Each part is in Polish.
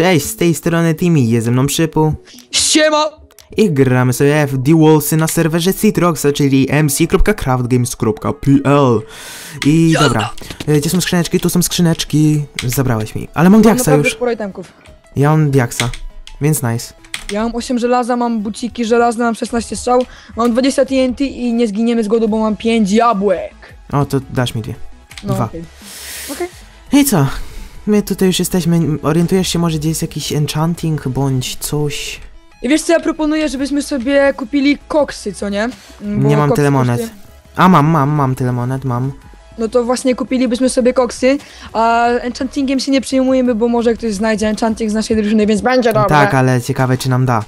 Cześć, z tej strony Timmy, jest ze mną Przypu Siema! i gramy sobie w The Wallsy na serwerze Citroxa, czyli mc.craftgames.pl I dobra, e, gdzie są skrzyneczki? Tu są skrzyneczki, zabrałeś mi, ale mam diaksa naprawdę już, sporo itemków. ja mam diaksa, więc nice. Ja mam 8 żelaza, mam buciki żelazne, mam 16 strzał, mam 20 TNT i nie zginiemy z głodu, bo mam 5 jabłek. O, to dasz mi dwie. No, Dwa. okej. Okej. I co? My tutaj już jesteśmy, orientujesz się może gdzie jest jakiś enchanting bądź coś? I wiesz co ja proponuję, żebyśmy sobie kupili koksy, co nie? Mm, Bo Nie mam tyle monet. kosztuje- A mam, mam, mam tyle monet, mam. No to właśnie kupilibyśmy sobie koksy, a enchantingiem się nie przejmujemy, bo może ktoś znajdzie enchanting z naszej drużyny, więc będzie dobrze. Tak, ale ciekawe czy nam da.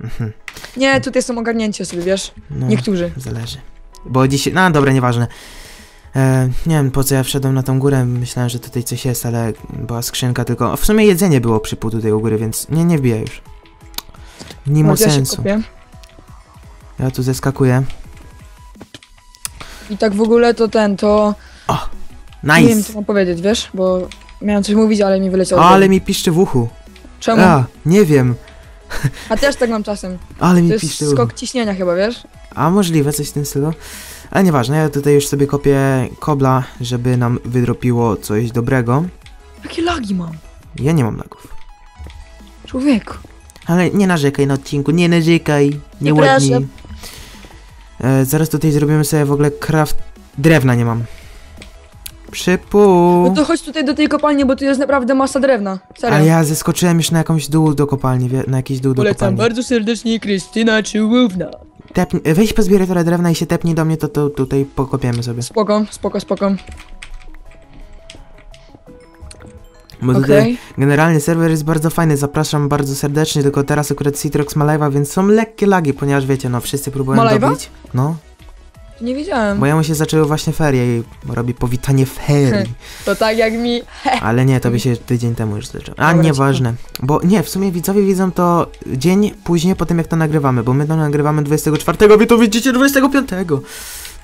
Mhm. Nie, tutaj są ogarnięcie sobie, wiesz? No. Niektórzy. Zależy. Bo dzisiaj. No dobra, nieważne. E, nie wiem po co ja wszedłem na tą górę. Myślałem, że tutaj coś jest, ale była skrzynka tylko. W sumie jedzenie było przy pół tutaj u góry, więc nie, nie wbijaj już. Nie ma ja się sensu. kopię. Ja tu zeskakuję. I tak w ogóle to ten, to... Nie wiem Nice! co mam powiedzieć, wiesz? Bo miałem coś mówić, ale mi wyleciało. Ale mi piszczy w uchu. Czemu? A, nie wiem. A też tak mam czasem. Ale To mi jest piszczy w uchu. skok ciśnienia chyba, wiesz? A możliwe, coś w tym stylu. Ale nieważne, ja tutaj już sobie kopię kobla, żeby nam wydropiło coś dobrego. Jakie lagi mam? Ja nie mam lagów. Człowieku. Ale nie narzekaj na odcinku, nie narzekaj, nie Przepraszam. ładniej. E, zaraz tutaj zrobimy sobie w ogóle craft... Drewna nie mam. Przypół. No to chodź tutaj do tej kopalni, bo tu jest naprawdę masa drewna. Serio. Ale ja zeskoczyłem już na jakąś dół do kopalni, na jakiś dół do Polecam kopalni. bardzo serdecznie Krystyna Czułówna. Tepnij, weź pozbieraj trochę drewna i się tepnij do mnie, to, to tutaj pokopiemy sobie. Spoko, spoko, spoko. Bo Okej. tutaj generalnie serwer jest bardzo fajny, zapraszam bardzo serdecznie, tylko teraz akurat Citrox ma live'a, więc są lekkie lagi, ponieważ wiecie, no wszyscy próbują Ma dobić. No, nie wiedziałem. bo jemu się zaczęły właśnie ferie i robi powitanie ferii. To tak jak mi... Ale nie, to by się tydzień temu już zaczęło. A Dobra, nieważne. Bo nie, w sumie widzowie widzą to dzień później po tym jak to nagrywamy, bo my to nagrywamy 24, wy to widzicie 25.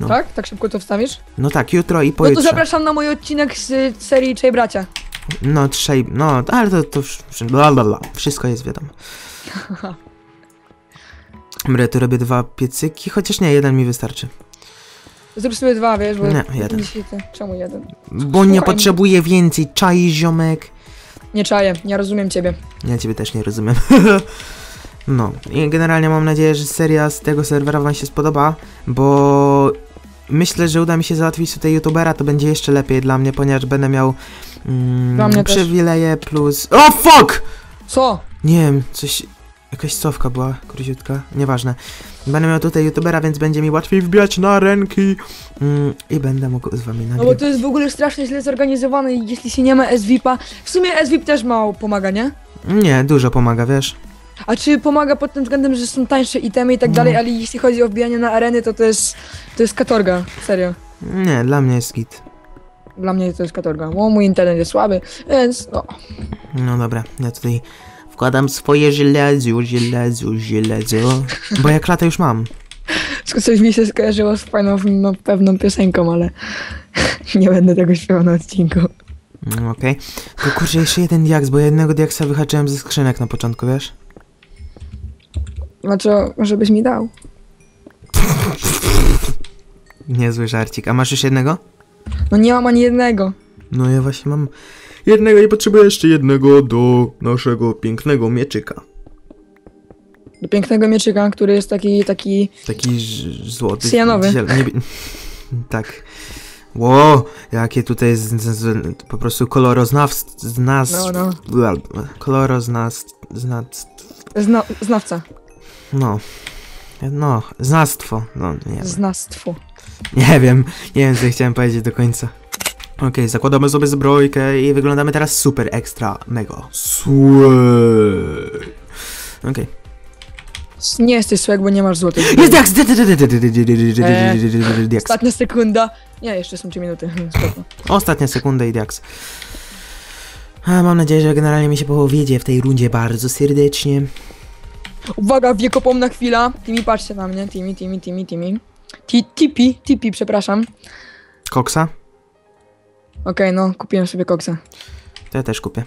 No. Tak? Tak szybko to wstawisz? No tak, jutro i No to pojutrze. zapraszam na mój odcinek z serii Trzej Bracia. No trzej, no, ale to, to bla, bla, bla. wszystko jest wiadomo. Dobra, tu robię dwa piecyki, chociaż nie, jeden mi wystarczy. Zrób sobie dwa, wiesz, bo... Nie, jeden. Dzisiaj ty- Czemu jeden? Bo nie Słuchaj, potrzebuję więcej, czai ziomek. Nie czaję, nie rozumiem ciebie. Ja ciebie też nie rozumiem. no i generalnie mam nadzieję, że seria z tego serwera wam się spodoba, bo myślę, że uda mi się załatwić tutaj youtubera, to będzie jeszcze lepiej dla mnie, ponieważ będę miał Dla mm, mnie też. przywileje plus... O fuck! Co? Nie wiem, coś... Jakaś cofka była, króciutka, nieważne. Będę miał tutaj youtubera, więc będzie mi łatwiej wbijać na ręki mm, i będę mógł z wami No bo nagrywać. to jest w ogóle strasznie źle zorganizowane i jeśli się nie ma SVIP-a... W sumie SVIP też mało pomaga, nie? Nie, dużo pomaga, wiesz? A czy pomaga pod tym względem, że są tańsze itemy i tak dalej, ale jeśli chodzi o wbijanie na areny, to to jest... To jest katorga, serio. Nie, dla mnie jest git. Dla mnie to jest katorga. O, mój internet jest słaby, więc no... No dobra, ja tutaj wkładam swoje żelazo, żelazo, żelazo. Bo ja klatę już mam. Coś mi się skojarzyło z fajną, no, pewną piosenką, ale... nie będę tego śpiewał na odcinku. Mm, Okej. To kurczę, jeszcze jeden diaks, bo jednego diaksa wyhaczyłem ze skrzynek na początku, wiesz? Znaczy, może byś mi dał? Niezły żarcik. A masz już jednego? No nie mam ani jednego. No ja właśnie mam jednego i potrzebuję jeszcze jednego do naszego pięknego mieczyka. Do pięknego mieczyka, który jest taki, taki... Taki złoty. Cyjanowy. tak. Ło, jakie tutaj z, z, z, po prostu koloroznawstw, z nas, No, no. koloroznawstw, znactw, Zna, znawca. no, no, znawstwo, no, nie wiem, Znawstwo. nie wiem, nie wiem, co chciałem powiedzieć do końca. Okej, zakładamy sobie zbrojkę i wyglądamy teraz super ekstra, mega, sweet. Okej. Nie jesteś swag, bo nie masz złotych. Jest diaks! Diaks. Ostatnia sekunda. Nie, jeszcze są 3 minuty. Spoko. Ostatnia sekunda i diaks. A, mam nadzieję, że generalnie mi się powiedzie w tej rundzie bardzo serdecznie. Uwaga, wiekopomna chwila. Timi, patrzcie na mnie. Timi, Timi, Timi, Timi. Ti- Tipi, Tipi, przepraszam. Koksa? Okej, no, kupiłem sobie koksa. To ja też kupię.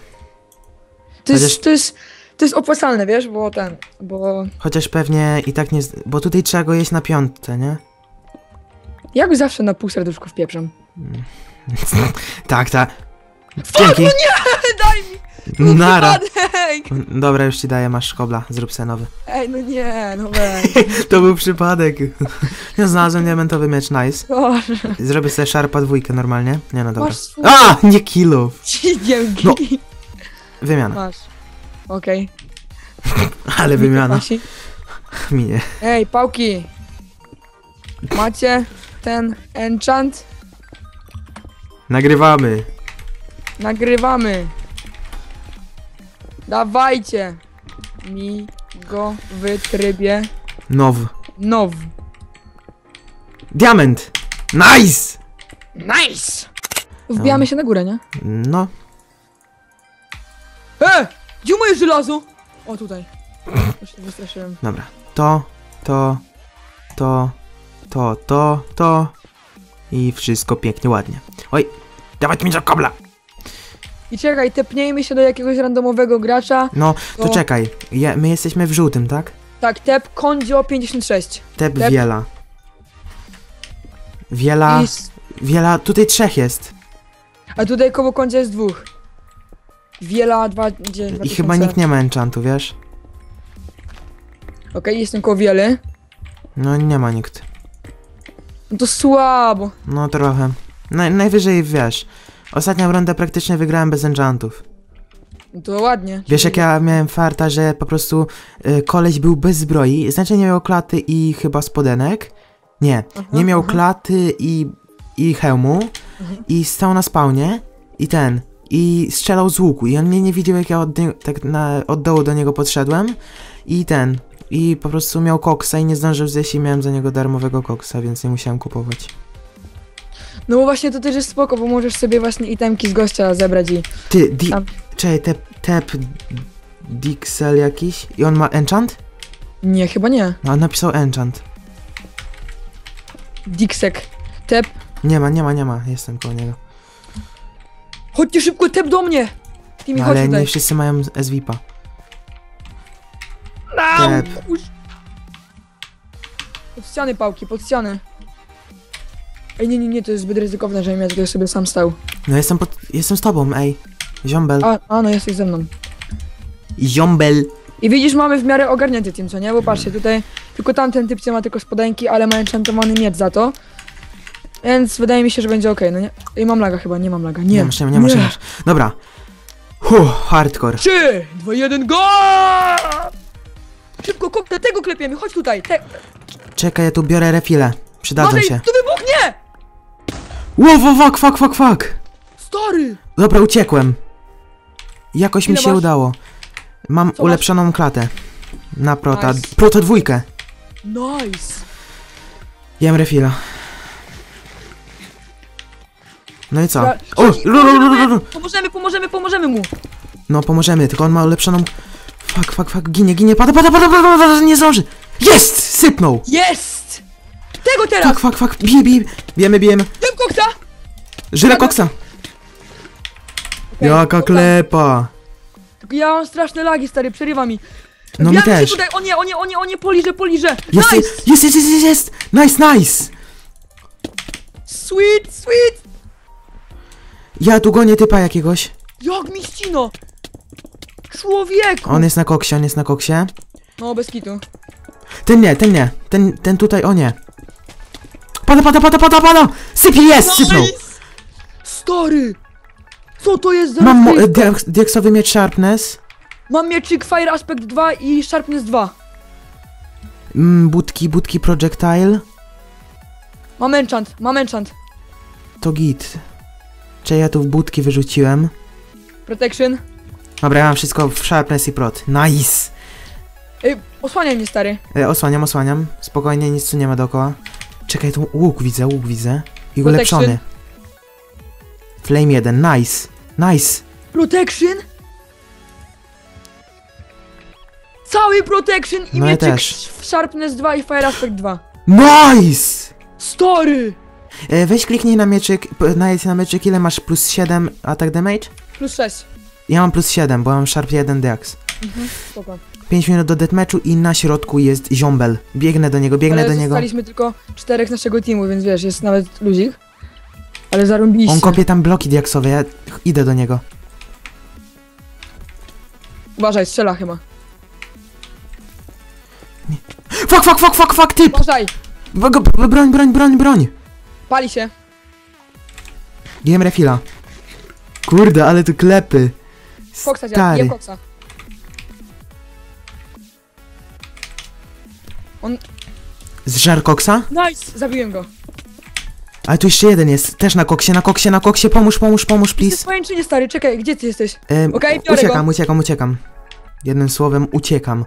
To Chociaż- jest, to jest, to jest opłacalne, wiesz, bo ten, bo... Chociaż pewnie i tak nie... z- Bo tutaj trzeba go jeść na piątce, nie? Jak zawsze na pół serduszku wpieprzam. Tak, tak. Dzięki. Daj mi! Nara. Przypadek! Dobra, już ci daję, masz szkobla, zrób se nowy. Ej, no nie, no weź. To był przypadek. Ja znalazłem diamentowy miecz, nice. Boże, Zrobię sobie szarpa dwójkę normalnie. Nie no, dobra. masz swój... A! Nie kilo! Dzięki. No. Wymiana. Masz. Okej. Ale wymiana. Wasi. Minie. Ej, pałki! Macie ten enchant? Nagrywamy. Nagrywamy. Dawajcie mi go w trybie Now. now. Diament! Nice! Nice! Wbijamy się na górę, nie? No. E! Gdzie moje żelazo? O, tutaj. Już się wystraszyłem. Dobra. To, to, to, to, to, to. I wszystko pięknie, ładnie. Oj! Dawać mi za kobla! I czekaj, tepnijmy się do jakiegoś randomowego gracza. No, to To- czekaj. Ja, my jesteśmy w żółtym, tak? Tak, tep Kondzio 56. Tep Tep. wiela. Wiela. I, Wiela. Tutaj trzech jest. a tutaj koło Kondzia jest dwóch. Wiela, dwa, gdzie, I 2000. chyba nikt nie ma enchantu, wiesz? Okej, jestem koło Wiely. No nie ma nikt. No to słabo. No trochę. Naj, najwyżej wiesz. Ostatnią rundę praktycznie wygrałem bez enchantów. To ładnie. Wiesz jak ja miałem farta, że po prostu y, koleś był bez zbroi, znaczy nie miał klaty i chyba spodenek. Nie, Aha, nie miał aha. klaty i, i hełmu Mhm. i stał na spawnie i ten, i strzelał z łuku i on mnie nie widział jak ja od, tak na, od dołu do niego podszedłem i ten, i po prostu miał koksa i nie zdążył zjeść i miałem za niego darmowego koksa, więc nie musiałem kupować. No bo właśnie to też jest spoko, bo możesz sobie właśnie itemki z gościa zebrać i... Ty, di... Tam. Czekaj, tep, tep... Dixel jakiś? I on ma enchant? Nie, chyba nie. No, on napisał enchant. Dixek. Tep. Nie ma, nie ma, nie ma, jestem koło niego. Chodźcie szybko, tep do mnie! Ty mi No, chodź ale tutaj. nie wszyscy mają SVP-a. Au! Tep. Pod ściany pałki, pod ściany. Ej, nie, nie, nie, to jest zbyt ryzykowne, żebym ja tutaj sobie sam stał. No jestem pod... jestem z tobą, ej. Ziombel. A, a no jesteś ze mną. Ziombel. I widzisz, mamy w miarę ogarnięty team, co nie? Bo patrzcie, tutaj tylko tamten typ co ma tylko spodenki, ale ma enchantowany miecz za to. Więc wydaje mi się, że będzie ok, no nie? I mam laga chyba, nie mam laga. Nie, Nie masz, nie, nie masz, nie masz. Dobra. Huh, hardcore. 3, 2, 1, go! Szybko, kop, tego klepiemy, chodź tutaj. Te... Czekaj, ja tu biorę refile. Przydadzą Mamy, się. tu! Wow, wow, fuck, fuck, fuck, fuck. Stary! Dobra, uciekłem. Jakoś mi Ile się masz? udało. Mam Co ulepszoną klatę. Na prota. Nice. Proto dwójkę. Nice! Jem refila. No i co? Dobra, O! lu, lu, lu, lu, lu. Pomożemy, pomożemy, pomożemy mu! No pomożemy, tylko on ma ulepszoną... Fuck, fuck, fuck, ginie, ginie, pada, pada, pada, pada, pada, nie zdąży! Jest! Sypnął! Jest! Tego teraz! Fuck, fuck, fuck, bije, bije, bijemy, bijemy. Jem koksa! Żyle koksa! Okej, Jaka dobra. klepa! Ja mam straszne lagi, stary, przerywa mi. No my Wbijamy się też. tutaj, o nie, o nie, o nie, o nie, poliżę, poliżę! Jest, nice! jest, jest, jest, jest, jest! Nice, nice! Sweet, sweet! Ja tu gonię typa jakiegoś. Jak mi ścino! Człowieku! On jest na koksie, on jest na koksie. No, bez kitu. Ten nie, ten nie. Ten, ten tutaj, o nie. Pada, pada, pada, pada, pada! Sypie, jest! Sypnął! Stary! Co to jest za Mam mo- rozgrywka? diaksowy miecz Sharpness. Mam mieczyk Fire Aspect 2 i Sharpness 2. Mm, budki, budki projectile. Mam enchant, mam enchant. To git. Czy ja tu w budki wyrzuciłem? Protection. Dobra, ja mam wszystko w Sharpness i prot. Nice! Ej, osłaniaj mnie, stary. E, osłaniam, osłaniam. Spokojnie, nic tu nie ma dookoła. Czekaj, tu łuk widzę, łuk widzę. I Protection. ulepszony. Flame 1, nice. Nice. Protection? Cały protection i No ja mieczyk też. w Sharpness 2 i Fire Aspect 2. Nice! Stary! E, weź kliknij na mieczyk, najedź na mieczyk, ile masz plus 7 attack damage? Plus 6. Ja mam plus 7, bo mam Sharp 1 Dex. Mhm, spoko. 5 minut do deathmatchu i na środku jest ziombel. Biegnę do niego, biegnę Ale do niego. zostaliśmy tylko czterech naszego teamu, więc wiesz, jest nawet luzik. Ale zarąbiście. On kopie tam bloki diaksowe, ja idę do niego. Uważaj, strzela chyba. Fuck, fuck, fuck, fuck, fuck, typ! Uważaj! Go- Broń, broń, broń, broń! Pali się. Jem refila. Kurde, ale tu klepy. Koksa działa, Stary. jem koksa. Z żar koksa? Nice! Zabiłem go. Ale tu jeszcze jeden jest. Też na koksie, na koksie, na koksie. Pomóż, pomóż, pomóż, Please. Pojęcie stary, czekaj, gdzie ty jesteś? Okej, biorę uciekam, go. uciekam, uciekam. Jednym słowem, uciekam.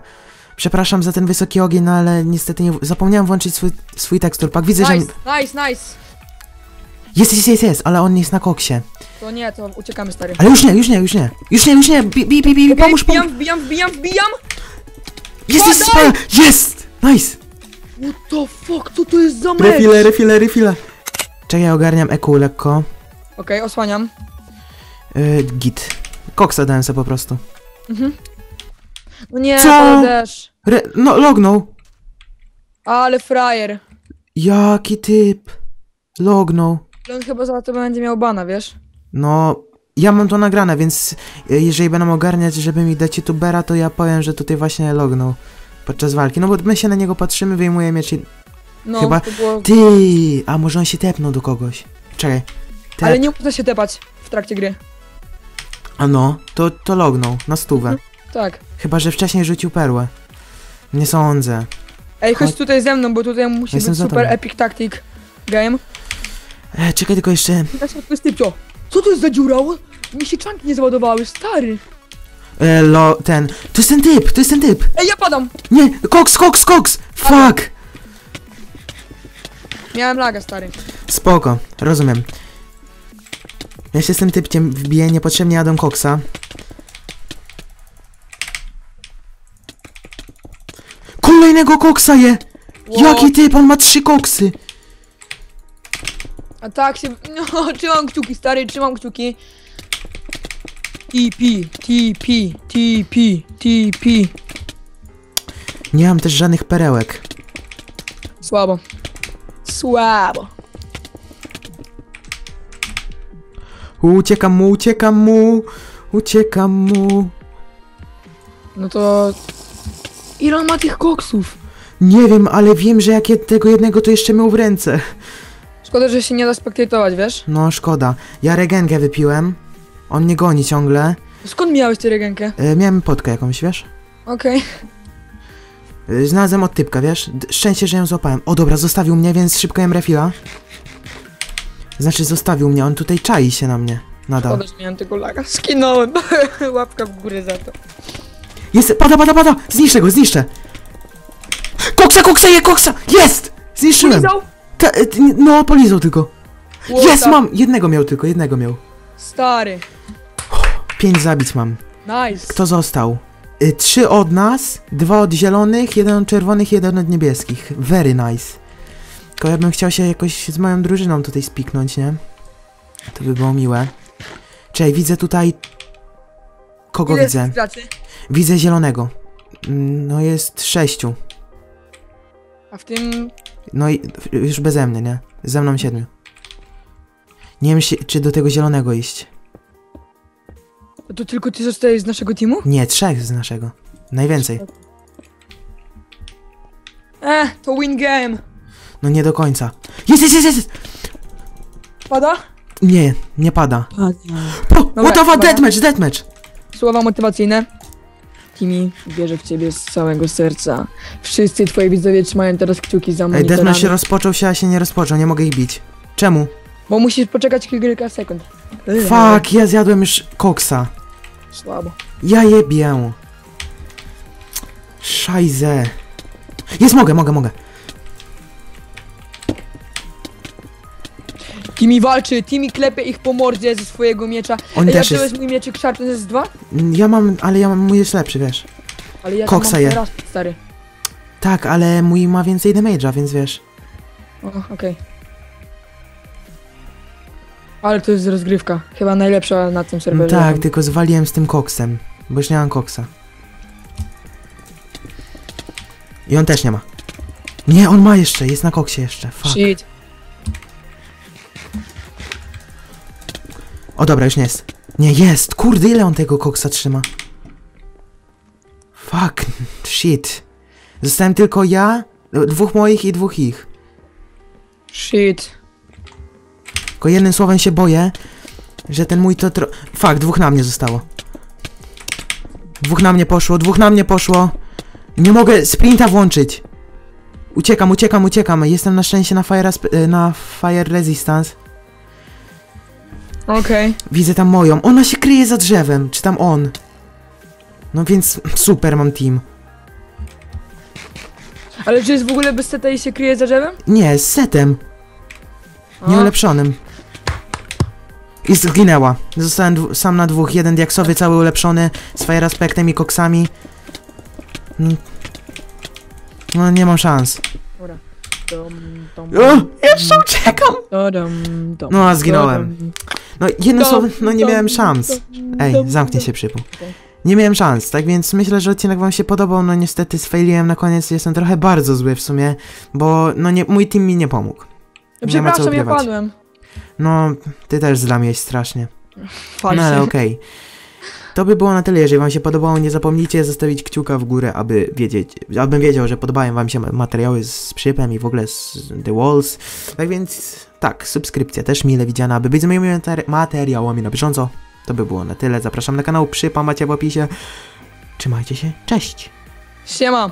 Przepraszam za ten wysoki ogień, no ale niestety nie, zapomniałem włączyć swój, swój tekstur pack. Widzę, że... Nice, nice, nice. Jest, jest, jest, jest, ale on jest na koksie. To nie, to uciekamy stary. Ale już nie, już nie, już nie. Już nie, już nie. Bi, bi, bi, bi, Okej, pomóż, pomóż. wbijam, wbijam, wbijam, wbijam! Jest, jest. Jest! Nice! What the fuck, co to jest za mecz? Refile, refile, refile. Czekaj, ogarniam EQ lekko. Okej, osłaniam. Yy, git. Koksa dałem sobie po prostu. Mhm. No nie, Co? ale deszcz. Re no, lognął. Ale frajer. Jaki typ. Lognął. On chyba za to będzie miał bana, wiesz? No, ja mam to nagrane, więc e, jeżeli będą ogarniać, żeby mi dać youtubera, to ja powiem, że tutaj właśnie lognął podczas walki. No bo my się na niego patrzymy, wyjmuje miecz i... No, Chyba- to było... Ty, a może on się tepnął do kogoś. Czekaj. Tep. Ale nie można się tepać w trakcie gry. A no, to, to lognął na stówę. Tak. Chyba, że wcześniej rzucił perłę. Nie sądzę. Ej, chodź Chodź. tutaj ze mną, bo tutaj musi Jestem być super epic tactic game. E, czekaj tylko jeszcze... Na środku jest. Co to jest za dziura? Mi się czanki nie załadowały, stary. E, lo, ten... To jest ten typ, to jest ten typ! Ej, ja padam! Nie, koks, koks, koks! Fuck! Miałem laga, stary. Spoko, rozumiem. Ja się z tym typciem wbiję, niepotrzebnie jadę koksa. Kolejnego koksa je! Wow. Jaki typ, on ma trzy koksy! A tak się... No, trzymam kciuki, stary, trzymam kciuki. TP, TP, TP, TP. Nie mam też żadnych perełek. Słabo. Słabo. Uciekam mu, uciekam mu, uciekam mu. No to... Ile on ma tych koksów? Nie wiem, ale wiem, że jak tego jednego to jeszcze miał w ręce. Szkoda, że się nie da spektatować, wiesz? No szkoda. Ja regenkę wypiłem. On mnie goni ciągle. Skąd miałeś tę regenkę? E, miałem potkę jakąś, wiesz? Okej. Y, Znalazłem od typka, wiesz? D- Szczęście, że ją złapałem. O dobra, zostawił mnie, więc szybko jem refila. Znaczy, zostawił mnie, on tutaj czai się na mnie. Nadal. Szkoda, że miałem tego laga. Skinąłem. Łapka w górę za to. Jest, pada, pada, pada! Zniszczę go, zniszczę! Koksa, koksa, je, koksa! Jest! Zniszczyłem! Polizał? Ta, ty- no, polizał tylko. What Jest, the- mam! Jednego miał tylko, jednego miał. Stary. Pięć zabić mam. Nice. Kto został? Y, trzy od nas, dwa od zielonych, jeden od czerwonych, jeden od niebieskich. Very nice. Tylko ja bym chciał się jakoś z moją drużyną tutaj spiknąć, nie? To by było miłe. Czekaj, widzę tutaj... Kogo Ile widzę? jest graczy? Widzę zielonego. Mm, No jest sześciu. A w tym... No i już beze mnie, nie? Ze mną siedmiu. Nie wiem, czy do tego zielonego iść. To tylko ty zostajesz z naszego teamu? Nie, trzech z naszego. Najwięcej. Eh, to win game. No nie do końca. Jest, jest, jest, jest! Pada? Nie, nie pada. Pada. O, Dobra, what the fuck, dobra. deathmatch, deathmatch! Słowa motywacyjne. Kimi, wierzę w ciebie z całego serca. Wszyscy twoi widzowie trzymają teraz kciuki za Ej, monitorami. deathmatch się rozpoczął się, a się nie rozpoczął, nie mogę ich bić. Czemu? Bo musisz poczekać kilka sekund. Fuck, ja zjadłem już koksa. Słabo. Ja jebię. Szajze. Jest, mogę, mogę, mogę. Kimi walczy, Kimi klepie ich po mordzie ze swojego miecza. On Ej, też to jest. mój mieczyk Sharpness jest 2? Ja mam, ale ja mam, mój jest lepszy, wiesz. Ale ja Koksa je. teraz, stary. Tak, ale mój ma więcej damage'a, więc wiesz. O, okej. Ale to jest rozgrywka. Chyba najlepsza na tym No serwerze. tak, tylko zwaliłem z tym koksem, bo już nie mam koksa. I on też nie ma. Nie, on ma jeszcze, jest na koksie jeszcze. Fuck. Shit. O dobra, już nie jest. Nie, jest! Kurde, ile on tego koksa trzyma? Fuck, shit. Zostałem tylko ja, dwóch moich i dwóch ich. Shit. Tylko jednym słowem się boję, że ten mój to tro... Fuck, dwóch na mnie zostało. Dwóch na mnie poszło, dwóch na mnie poszło. Nie mogę sprinta włączyć. Uciekam, uciekam, uciekam. Jestem na szczęście na fire, na fire resistance. Okej. Widzę tam moją. Ona się kryje za drzewem. Czy tam on? No więc super mam team. Ale czy jest w ogóle bez seta i się kryje za drzewem? Nie, z setem. A, Nieulepszonym. I zginęła. Zostałem sam na dwóch. Jeden diaksowy, cały ulepszony, z fire aspektem i koksami. No, no nie mam szans. O, jeszcze uciekam! No, a zginąłem. No jednym dum, słowem, no nie miałem szans. Ej, zamknij się przypół. Okej. Nie miałem szans, tak więc myślę, że odcinek wam się podobał, no niestety sfailiłem na koniec, jestem trochę bardzo zły w sumie, bo no nie, mój team mi nie pomógł. Nie Przepraszam, ja padłem. No, ty też zlamiłeś strasznie. Fajnie. No ale okej. To by było na tyle, jeżeli wam się podobało, nie zapomnijcie zostawić kciuka w górę, aby wiedzieć, abym wiedział, że podobają wam się ma- materiały z przypem i w ogóle z The Walls. Tak więc, tak, subskrypcja też mile widziana, aby być z moimi materi- materiałami na bieżąco. To by było na tyle, zapraszam na kanał Przypa, macie w opisie. Trzymajcie się, cześć! Siema.